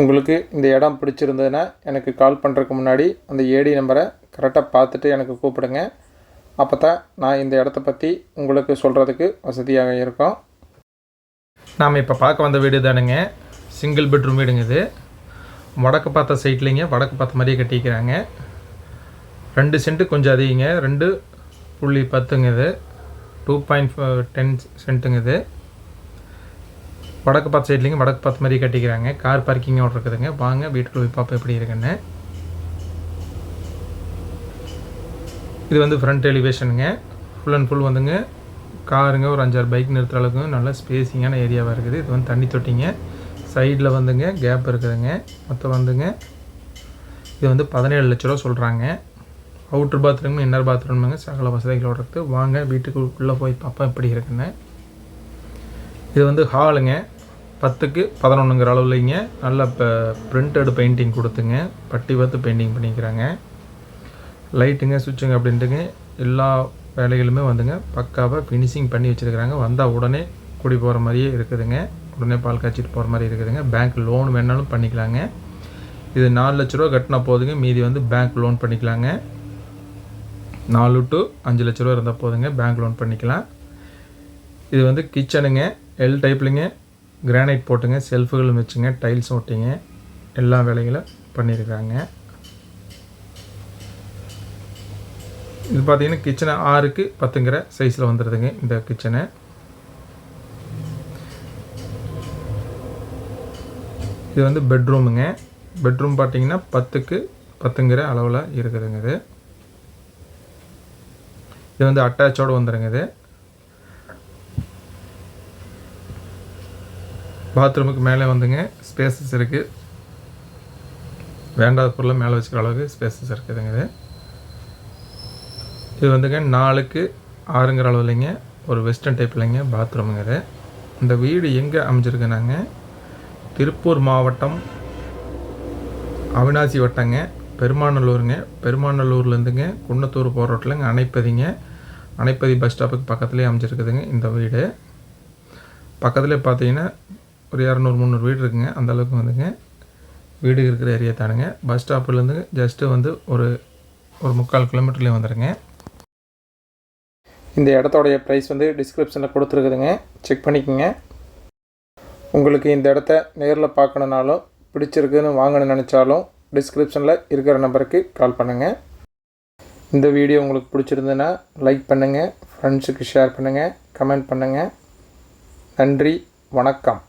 உங்களுக்கு இந்த இடம் பிடிச்சிருந்ததுன்னா எனக்கு கால் பண்ணுறதுக்கு முன்னாடி அந்த ஏடி நம்பரை கரெக்டாக பார்த்துட்டு எனக்கு கூப்பிடுங்க. அப்போ தான் நான் இந்த இடத்த பற்றி உங்களுக்கு சொல்கிறதுக்கு வசதியாக இருக்கும். நாம் இப்போ பார்க்க வந்த வீடு தானுங்க. சிங்கிள் பெட்ரூம் வீடுங்க இது. வடக்கு பார்த்த சைட்லேங்க வடக்கு பார்த்த மாதிரியே கட்டிக்கிறாங்க. ரெண்டு சென்ட்டு கொஞ்சம் அதிகங்க. ரெண்டு புள்ளி பத்துங்க இது. டூ பாயிண்ட் டென் சென்ட்டுங்க இது. வடக்கு பார்த்து சைட்லேயும் வடக்கு பார்த்து மாதிரி கட்டிக்கிறாங்க. கார் பார்க்கிங்கோட இருக்குதுங்க. வாங்க வீட்டுக்குள்ள போய் பார்ப்போம் எப்படி இருக்குன்னு. இது வந்து ஃப்ரண்ட் எலிவேஷனுங்க ஃபுல் அண்ட் ஃபுல் வந்துங்க. காருங்க ஒரு அஞ்சாறு பைக் நிறுத்துற அளவுக்கு நல்ல ஸ்பேஸிங்கான ஏரியாவாக இருக்குது. இது வந்து தண்ணி தொட்டிங்க. சைடில் வந்துங்க கேப் இருக்குதுங்க. மொத்தம் வந்துங்க. இது வந்து பதினேழு லட்ச ரூபா சொல்கிறாங்க அவுட்ரு பாத்ரூம் இன்னர் பாத்ரூமுங்க சகல வசதிகள் இருக்குது வாங்க வீட்டுக்குள்ளே போய் பார்ப்போம் எப்படி இருக்குன்னு. இது வந்து ஹாலுங்க பத்துக்கு பதினொன்றுங்கிற அளவுலைங்க. நல்ல இப்போ பிரிண்டட் பெயிண்டிங் கொடுத்துங்க. பட்டி பார்த்து பெயிண்டிங் பண்ணிக்கிறாங்க. லைட்டுங்க சுவிட்சுங்க அப்படின்ட்டுங்க எல்லா வேலைகளுமே வந்துங்க. பக்காவாக ஃபினிஷிங் பண்ணி வச்சுருக்கிறாங்க. வந்தால் உடனே குடி போகிற மாதிரியே இருக்குதுங்க. உடனே பால் காய்ச்சிட்டு போகிற மாதிரி இருக்குதுங்க. பேங்க் லோன் வேணாலும் பண்ணிக்கலாங்க. இது நாலு லட்ச ரூபா கட்டினா போதுங்க. மீதி வந்து பேங்க் லோன் பண்ணிக்கலாங்க. நாலு டு அஞ்சு லட்ச ரூபா இருந்தால் போதுங்க. பேங்க் லோன் பண்ணிக்கலாம். இது வந்து கிச்சனுங்க எல் டைப்லிங்க கிரானைட் போட்டுங்க செல்ஃபுகளும் வச்சுங்க டைல்ஸ் ஓட்டிங்க எல்லா வேலைகளும் பண்ணியிருக்காங்க. இது பார்த்திங்கன்னா கிச்சனை ஆறுக்கு பத்துங்கிற சைஸில் வந்துடுதுங்க இந்த கிச்சனை இது வந்து பெட்ரூமுங்க பெட்ரூம் பார்த்தீங்கன்னா பத்துக்கு பத்துங்கிற அளவில் இருக்குதுங்க இது. இது வந்து அட்டாச்சோடு வந்துடுங்க இது. பாத்ரூமுக்கு மேலே வந்துங்க ஸ்பேசஸ் இருக்குது வேண்டாத பொருளை மேலே வச்சுக்கிற அளவுக்கு ஸ்பேசஸ் இருக்குதுங்க. இது இது வந்துங்க நாலுக்கு ஆறுங்கிற அளவு இல்லைங்க. ஒரு வெஸ்டர்ன் டைப்லைங்க பாத்ரூமுங்க இது இந்த வீடு எங்கே அமைஞ்சிருக்குனாங்க? திருப்பூர் மாவட்டம் அவினாசி வட்டங்க பெருமாநல்லூருங்க. பெருமாநல்லூர்லேருந்துங்க குன்னத்தூர் போகிற ரோட்டில்ங்க அணைப்பதிங்க. அணைப்பதி பஸ் ஸ்டாப்புக்கு பக்கத்துலேயே அமைஞ்சிருக்குதுங்க இந்த வீடு. பக்கத்துலேயே பார்த்தீங்கன்னா ஒரு இரநூறு முந்நூறு வீடு இருக்குங்க. அந்தளவுக்கு வந்துங்க. வீடு இருக்கிற ஏரியா தானுங்க. பஸ் ஸ்டாப்லேருந்து ஜஸ்ட்டு வந்து ஒரு ஒரு முக்கால் கிலோமீட்டர்லேயே வந்துடுங்க இந்த இடத்தோடைய ப்ரைஸ் வந்து டிஸ்கிரிப்ஷனில் கொடுத்துருக்குதுங்க. செக் பண்ணிக்கோங்க. உங்களுக்கு இந்த இடத்த நேரில் பார்க்கணுனாலும் பிடிச்சிருக்குன்னு வாங்கணும்னு நினச்சாலும் டிஸ்கிரிப்ஷனில் இருக்கிற நம்பருக்கு கால் பண்ணுங்கள் இந்த வீடியோ உங்களுக்கு பிடிச்சிருந்ததுன்னா லைக் பண்ணுங்கள் ஃப்ரெண்ட்ஸுக்கு ஷேர் பண்ணுங்கள் கமெண்ட் பண்ணுங்கள் நன்றி. வணக்கம்.